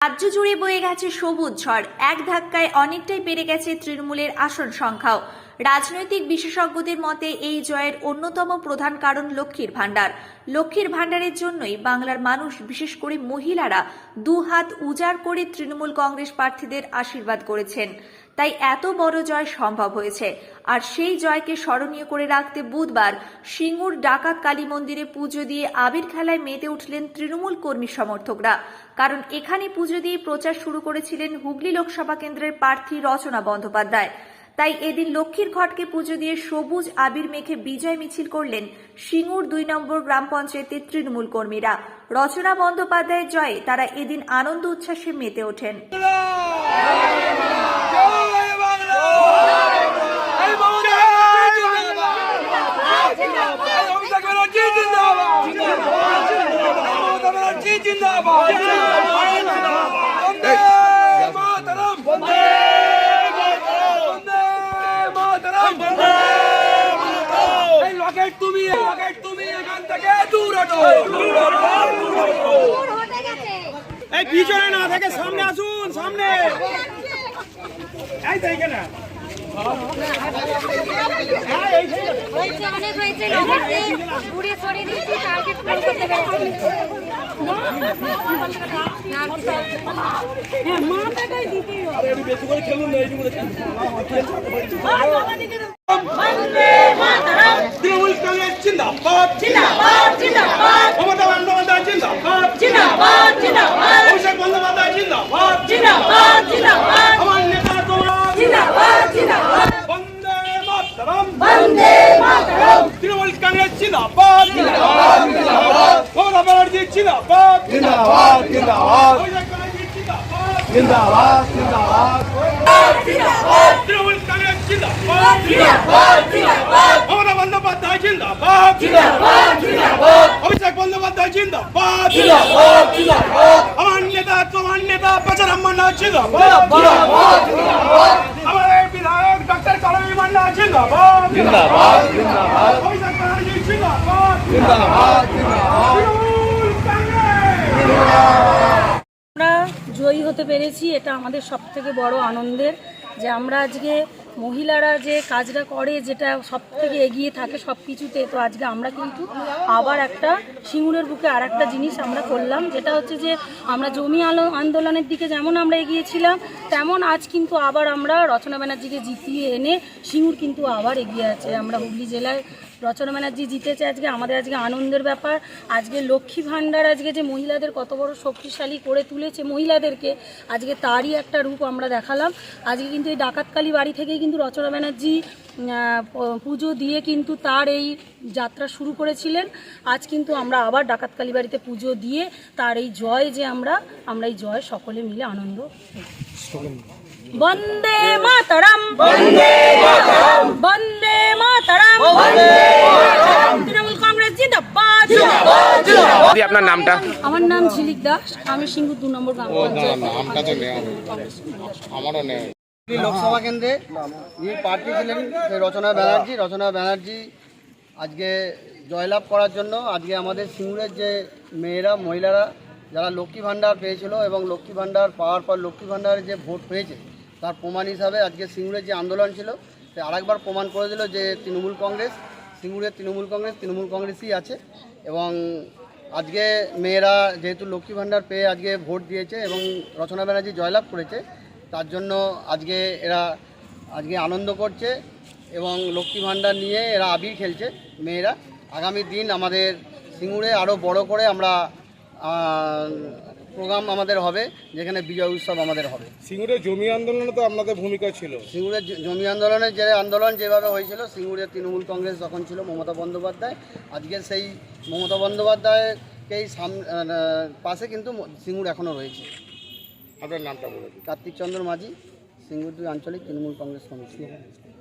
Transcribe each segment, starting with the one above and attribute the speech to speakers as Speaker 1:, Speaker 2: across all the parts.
Speaker 1: রাজ্য জুড়ে বয়ে গেছে সবুজ ঝড়। এক ধাক্কায় অনেকটাই বেড়ে গেছে তৃণমূলের আসন সংখ্যাও। রাজনৈতিক বিশেষজ্ঞদের মতে এই জয়ের অন্যতম প্রধান কারণ লক্ষ্মীর ভাণ্ডার। লক্ষ্মীর ভাণ্ডারের জন্যই বাংলার মানুষ, বিশেষ করে মহিলারা, দুহাত উজাড় করে তৃণমূল কংগ্রেস প্রার্থীদের আশীর্বাদ করেছেন। তাই এত বড় জয় সম্ভব হয়েছে। আর সেই জয়কে স্মরণীয় করে রাখতে বুধবার সিঙ্গুর ডাকাত কালী মন্দিরে পুজো দিয়ে আবির খেলায় মেতে উঠলেন তৃণমূল কর্মী সমর্থকরা। কারণ এখানে পুজো দিয়ে প্রচার শুরু করেছিলেন হুগলি লোকসভা কেন্দ্রের প্রার্থী রচনা বন্দ্যোপাধ্যায়। তাই এদিন লক্ষ্মীর ঘটকে পুজো দিয়ে সবুজ আবির মেখে বিজয় মিছিল করলেন সিঙ্গুর দুই নম্বর গ্রাম পঞ্চায়েতের তৃণমূল কর্মীরা। রচনা বন্দ্যোপাধ্যায়ের জয়ে তারা এদিন আনন্দ উচ্ছ্বাসে মেতে ওঠেন
Speaker 2: জয় বাংলা এই মমতা জিন্দাবাদ এই অভিষেক ব্যানার্জি জিন্দাবাদ ব্যানার্জি জিন্দাবাদ? বন্দে মাতরম। বন্দে মাতরম। বন্দে এই লকেট তুমি এই লকেট তুমি এখান থেকে দূর হটো। দূর হটো দূর হটো। এই পিছনে না থেকে সামনে আসুন সামনে। এই দেখে না
Speaker 3: হয়েছে অনেক হয়েছে। নগরকে ঘুরে সরিয়ে দিচ্ছি টার্গেট করতে পেরেছি হ্যাঁ মাথাটাই দিতে হবে
Speaker 2: তৃণমূল কংগ্রেস জিন্দাবাদ
Speaker 3: জিন্দাবাদ জিন্দাবাদ
Speaker 2: মমতা বন্দ্যোপাধ্যায় জিন্দাবাদ
Speaker 3: জিন্দাবাদ জিন্দাবাদ
Speaker 2: অভিষেক বন্দ্যোপাধ্যায় জিন্দাবাদ
Speaker 3: জিন্দাবাদ জিন্দাবাদ
Speaker 2: আমার নেতা তোমরা
Speaker 3: জিন্দাবাদ জিন্দাবাদ
Speaker 2: বন্দে মাতরম।
Speaker 3: বন্দে মাতরম।
Speaker 2: তৃণমূল কংগ্রেস জিন্দাবাদ। ব্যানার্জি জিন্দাবাদ
Speaker 4: জিন্দাবাদ জিন্দাবাদ।
Speaker 2: জিন্দাবাদ।
Speaker 4: জিন্দাবাদ জিন্দাবাদ।
Speaker 2: তৃণমূল কংগ্রেস জিন্দাবাদ।
Speaker 3: জিন্দাবাদ জিন্দাবাদ।
Speaker 2: মমতা বন্দ্যোপাধ্যায় জিন্দাবাদ।
Speaker 3: জিন্দাবাদ জিন্দাবাদ।
Speaker 2: অভিষেক বন্দ্যোপাধ্যায় জিন্দাবাদ।
Speaker 3: জিন্দাবাদ জিন্দাবাদ।
Speaker 2: আমার নেতা তোমার নেতা বেচারাম মান্না জিন্দাবাদ। আমাদের বিধায়ক ডক্টর কালামী মান্না জিন্দাবাদ।
Speaker 4: জিন্দাবাদ জিন্দাবাদ।
Speaker 2: অভিষেক ব্যানার্জি জিন্দাবাদ।
Speaker 4: জিন্দাবাদ জিন্দাবাদ।
Speaker 5: আমরা জয়ী হতে পেরেছি, এটা আমাদের সব থেকে বড় আনন্দের যে আমরা আজকে মহিলারা যে কাজটা করে, যেটা সব থেকে এগিয়ে থাকে সব কিছুতে তো আজকে আমরা কিন্তু আবার একটা সিঙ্গুরের বুকে আর একটা জিনিস আমরা করলাম, যেটা হচ্ছে যে আমরা জমি আলো আন্দোলনের দিকে যেমন আমরা এগিয়েছিলাম, তেমন আজ কিন্তু আবার আমরা রচনা ব্যানার্জিকে জিতিয়ে এনে সিঙ্গুর কিন্তু আবার এগিয়ে আছে। আমরা হুগলি জেলায় রচনা ব্যানার্জি জিতেছে আজকে আমাদের আজকে আনন্দের ব্যাপার। আজকে লক্ষ্মী ভাণ্ডার আজকে যে মহিলাদের কত বড় শক্তিশালী করে তুলেছে মহিলাদেরকে আজকে তারই একটা রূপ আমরা দেখালাম। আজকে কিন্তু এই ডাকাতকালী বাড়ি থেকেই কিন্তু রচনা ব্যানার্জি পুজো দিয়ে কিন্তু তার এই যাত্রা শুরু করেছিলেন। আজ কিন্তু আমরা আবার ডাকাতকালী বাড়িতে পুজো দিয়ে তার এই জয় যে আমরা আমরা এই জয় সকলে মিলে আনন্দ বন্দে মাতারাম! বন্দে মাতারাম! বন্দে মাতারাম তৃণমূল কংগ্রেস জিন্দাবাদ
Speaker 6: দিদি আপনার নামটা?
Speaker 5: আমার নাম ঝিলিক দাস। আমি সিঙ্গুর দু নম্বর গ্রাম
Speaker 7: লোকসভা কেন্দ্রে যিনি প্রার্থী ছিলেন সেই রচনা ব্যানার্জি রচনা ব্যানার্জি আজকে জয়লাভ করার জন্য আজকে আমাদের সিঙ্গুরের যে মেয়েরা মহিলারা যারা লক্ষ্মী ভাণ্ডার পেয়েছিল এবং লক্ষ্মী ভাণ্ডার পাওয়ার পর লক্ষ্মী ভাণ্ডারের যে ভোট পেয়েছে তার প্রমাণ হিসাবে আজকে সিঙ্গুরের যে আন্দোলন ছিল সে আরেকবার প্রমাণ করে দিল যে তৃণমূল কংগ্রেস সিঙ্গুরের তৃণমূল কংগ্রেস তৃণমূল কংগ্রেসই আছে এবং আজকে মেয়েরা যেহেতু লক্ষ্মী ভাণ্ডার পেয়ে আজকে ভোট দিয়েছে এবং রচনা ব্যানার্জি জয়লাভ করেছে, তার জন্য আজকে এরা আজকে আনন্দ করছে এবং লক্ষ্মী ভাণ্ডার নিয়ে এরা আবির খেলছে মেয়েরা। আগামী দিন আমাদের সিঙ্গুরে আরও বড় করে আমরা প্রোগ্রাম আমাদের হবে যেখানে বিজয় উৎসব আমাদের হবে।
Speaker 4: সিঙ্গুরে জমি আন্দোলনে তো আপনাদের ভূমিকা ছিল।
Speaker 7: সিঙ্গুরের জমি আন্দোলনের যে আন্দোলন যেভাবে হয়েছিল সিঙ্গুরের তৃণমূল কংগ্রেস যখন ছিল মমতা বন্দ্যোপাধ্যায় আজকে সেই মমতা বন্দ্যোপাধ্যায়কেই সাম পাশে কিন্তু সিঙ্গুর এখনও রয়েছে।
Speaker 4: আপনার নামটা বলে
Speaker 7: কার্তিক চন্দ্র মাঝি সিঙ্গুর দুই আঞ্চলিক তৃণমূল কংগ্রেস কমিটি।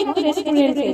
Speaker 8: মৈত্র রেস্টুরেন্টে